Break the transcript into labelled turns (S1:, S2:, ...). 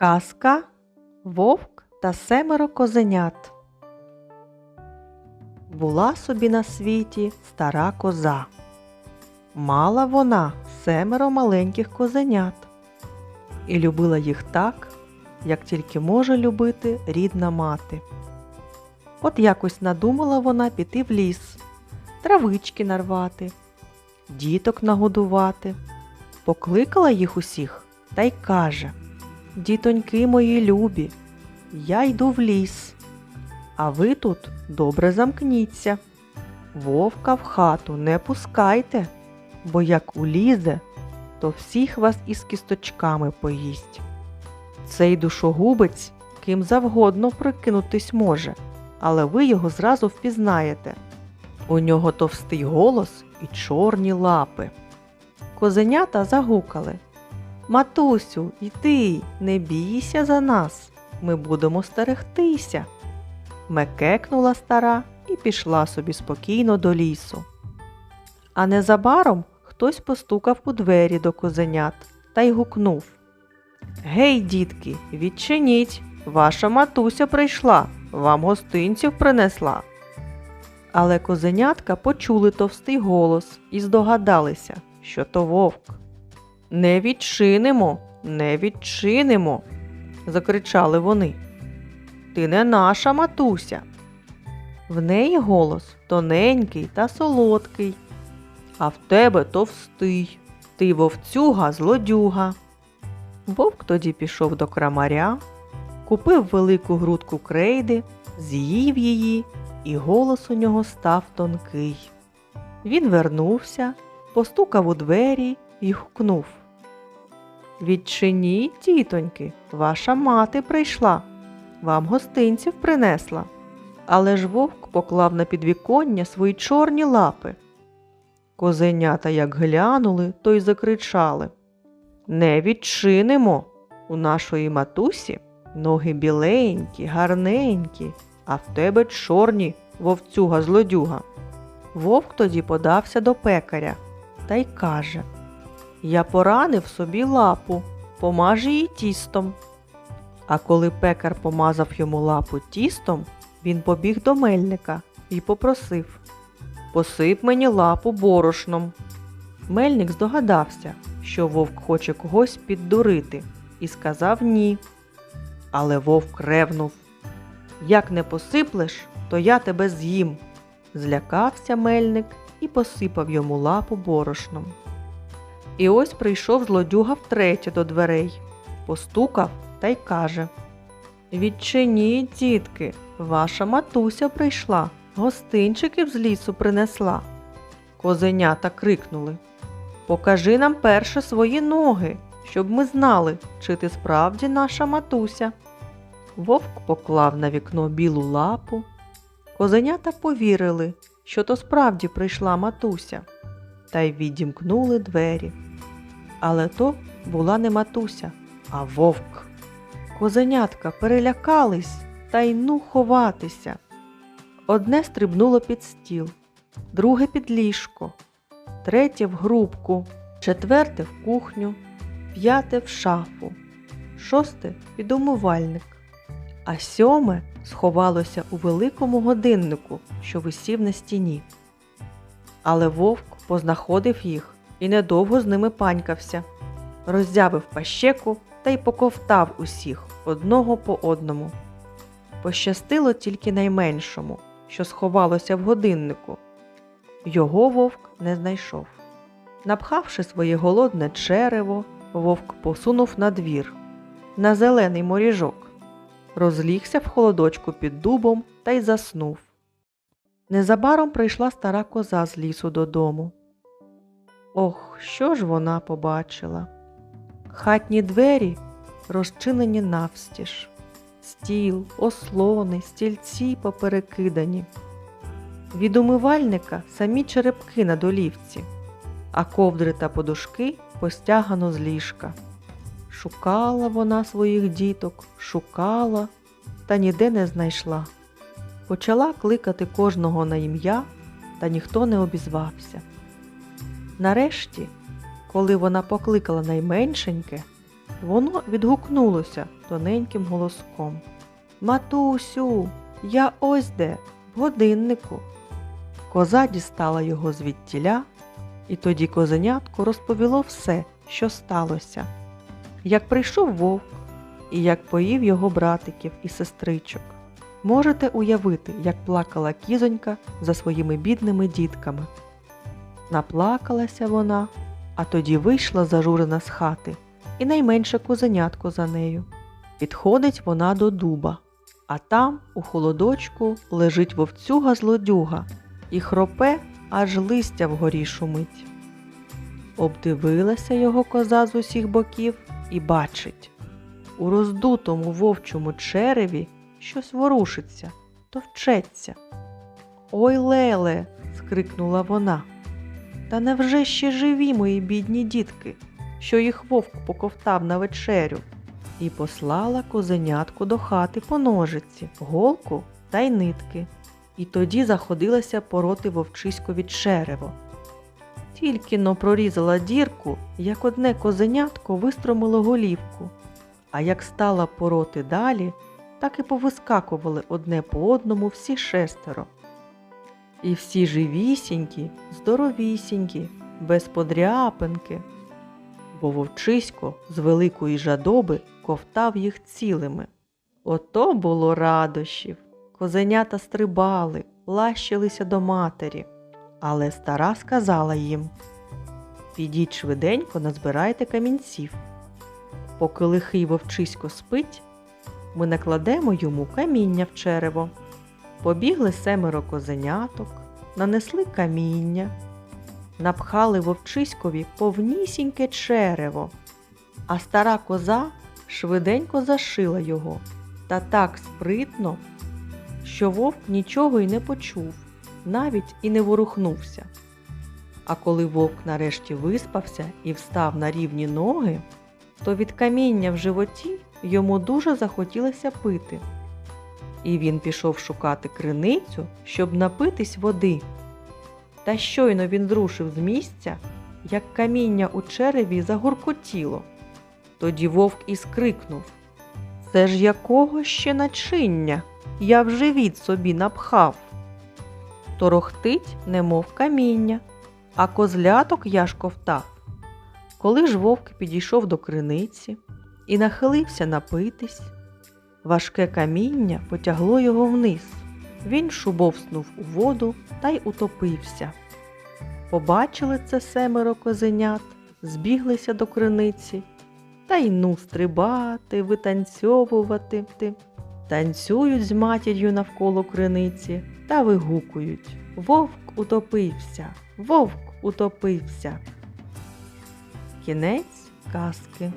S1: Казка Вовк та семеро козенят. Була собі на світі стара коза. Мала вона семеро маленьких козенят і любила їх так, як тільки може любити рідна мати. От якось надумала вона піти в ліс, травички нарвати, діток нагодувати, покликала їх усіх та й каже Дітоньки мої любі, я йду в ліс, а ви тут добре замкніться. Вовка в хату не пускайте, бо як улізе, то всіх вас із кісточками поїсть. Цей душогубець ким завгодно прикинутись може, але ви його зразу впізнаєте. У нього товстий голос і чорні лапи. Козенята загукали. Матусю, йди, не бійся за нас, ми будемо стерегтися. Мекекнула стара і пішла собі спокійно до лісу. А незабаром хтось постукав у двері до козенят та й гукнув Гей, дітки, відчиніть, ваша матуся прийшла, вам гостинців принесла. Але козенятка почули товстий голос і здогадалися, що то вовк. Не відчинимо, не відчинимо, закричали вони. Ти не наша матуся. В неї голос тоненький та солодкий, а в тебе товстий. Ти вовцюга злодюга. Вовк тоді пішов до крамаря, купив велику грудку крейди, з'їв її, і голос у нього став тонкий. Він вернувся, постукав у двері і гукнув. Відчиніть, тітоньки, ваша мати прийшла, вам гостинців принесла. Але ж вовк поклав на підвіконня свої чорні лапи. Козенята як глянули, то й закричали Не відчинимо. У нашої матусі ноги біленькі, гарненькі, а в тебе чорні, вовцюга злодюга. Вовк тоді подався до пекаря та й каже Я поранив собі лапу, помаж її тістом. А коли пекар помазав йому лапу тістом, він побіг до мельника і попросив Посип мені лапу борошном. Мельник здогадався, що вовк хоче когось піддурити, і сказав ні. Але вовк ревнув Як не посиплеш, то я тебе з'їм. Злякався мельник і посипав йому лапу борошном. І ось прийшов злодюга втретє до дверей, постукав та й каже Відчиніть, дітки, ваша матуся прийшла, гостинчиків з лісу принесла. Козенята крикнули Покажи нам перше свої ноги, щоб ми знали, чи ти справді наша матуся. Вовк поклав на вікно білу лапу. Козенята повірили, що то справді прийшла матуся, та й відімкнули двері. Але то була не матуся, а вовк. Козенятка перелякались та й ну ховатися. Одне стрибнуло під стіл, друге під ліжко, третє в грубку, четверте в кухню, п'яте в шафу, шосте під умивальник, а сьоме сховалося у великому годиннику, що висів на стіні. Але вовк познаходив їх і недовго з ними панькався, роззявив пащеку та й поковтав усіх одного по одному. Пощастило тільки найменшому, що сховалося в годиннику. Його вовк не знайшов. Напхавши своє голодне черево, вовк посунув на двір, на зелений моріжок, розлігся в холодочку під дубом та й заснув. Незабаром прийшла стара коза з лісу додому. Ох, що ж вона побачила? Хатні двері розчинені навстіж, стіл, ослони, стільці поперекидані. Від умивальника самі черепки на долівці, а ковдри та подушки постягано з ліжка. Шукала вона своїх діток, шукала, та ніде не знайшла. Почала кликати кожного на ім'я, та ніхто не обізвався. Нарешті, коли вона покликала найменшеньке, воно відгукнулося тоненьким голоском. Матусю, я ось де, в годиннику. Коза дістала його звідтіля, і тоді козенятко розповіло все, що сталося. Як прийшов вовк, і як поїв його братиків і сестричок. Можете уявити, як плакала кізонька за своїми бідними дітками. Наплакалася вона, а тоді вийшла зажурена з хати, і найменше козенятко за нею. Підходить вона до дуба, а там, у холодочку, лежить вовцюга злодюга і хропе, аж листя вгорі шумить. Обдивилася його коза з усіх боків і бачить. У роздутому вовчому череві щось ворушиться, товчеться. Ой, Леле. скрикнула вона. Та невже ще живі мої бідні дітки, що їх вовк поковтав на вечерю? І послала козенятку до хати по ножиці, голку та й нитки. І тоді заходилася пороти вовчиськові черево. Тільки но прорізала дірку, як одне козенятко вистромило голівку, а як стала пороти далі, так і повискакували одне по одному всі шестеро. І всі живісінькі, здоровісінькі, без подряпинки, бо вовчисько з великої жадоби ковтав їх цілими. Ото було радощів. Козенята стрибали, лащилися до матері. Але стара сказала їм Підіть швиденько, назбирайте камінців. Поки лихий вовчисько спить, ми накладемо йому каміння в черево. Побігли семеро козеняток, нанесли каміння, напхали вовчиськові повнісіньке черево, а стара коза швиденько зашила його та так спритно, що вовк нічого й не почув, навіть і не ворухнувся. А коли вовк нарешті виспався і встав на рівні ноги, то від каміння в животі йому дуже захотілося пити. І він пішов шукати криницю, щоб напитись води. Та щойно він зрушив з місця, як каміння у череві загуркотіло. Тоді вовк і скрикнув Це ж якого ще начиння? Я в живіт собі напхав. Торохтить, немов каміння, а козляток я ж ковтав. Коли ж вовк підійшов до криниці і нахилився напитись, важке каміння потягло його вниз. Він шубовснув у воду та й утопився. Побачили це семеро козенят, збіглися до криниці та й ну стрибати, витанцьовувати. Танцюють з матір'ю навколо криниці та вигукують Вовк утопився, вовк утопився. Кінець казки.